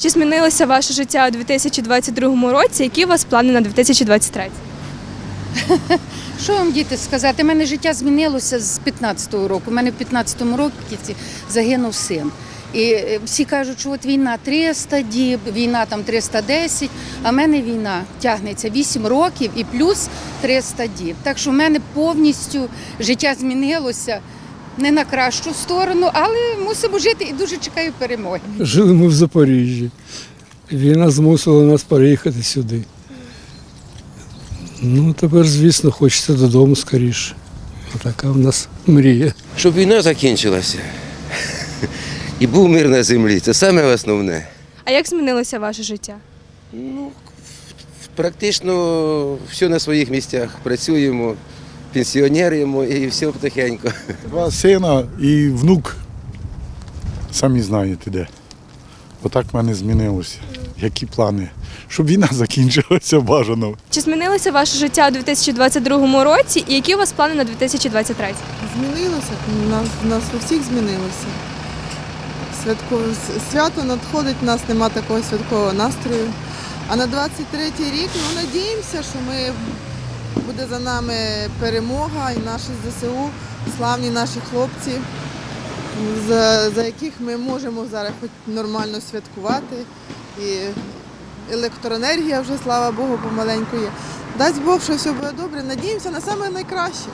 Чи змінилося ваше життя у 2022 році? Які у вас плани на 2023? Що вам діти сказати? У мене життя змінилося з 15-го року. У мене в 15-му році загинув син. І е, всі кажуть, що от війна 300 діб, війна там 310, а в мене війна тягнеться 8 років і плюс 300 діб. Так що в мене повністю життя змінилося не на кращу сторону, але мусимо жити і дуже чекаю перемоги. Жили ми в Запоріжжі. Війна змусила нас переїхати сюди. Ну, тепер, звісно, хочеться додому скоріше. Така в нас мрія. Щоб війна закінчилася і був мир на землі. Це саме основне. А як змінилося ваше життя? Ну, практично все на своїх місцях. Працюємо, пенсіонеримо і все потихеньку. Два сина і внук. Самі знаєте де. Отак в мене змінилося. Які плани? Щоб війна закінчилася бажано. Чи змінилося ваше життя у 2022 році? І які у вас плани на 2023? Змінилося, у нас, у нас у всіх змінилося. Святкове свято надходить, у нас нема такого святкового настрою. А на 23-й рік ну, надіємося, що ми буде за нами перемога і наші ЗСУ, славні наші хлопці, за, за яких ми можемо зараз хоч нормально святкувати. І електроенергія вже, слава Богу, помаленьку є. Дасть Бог, що все буде добре. Надіємося на найкраще.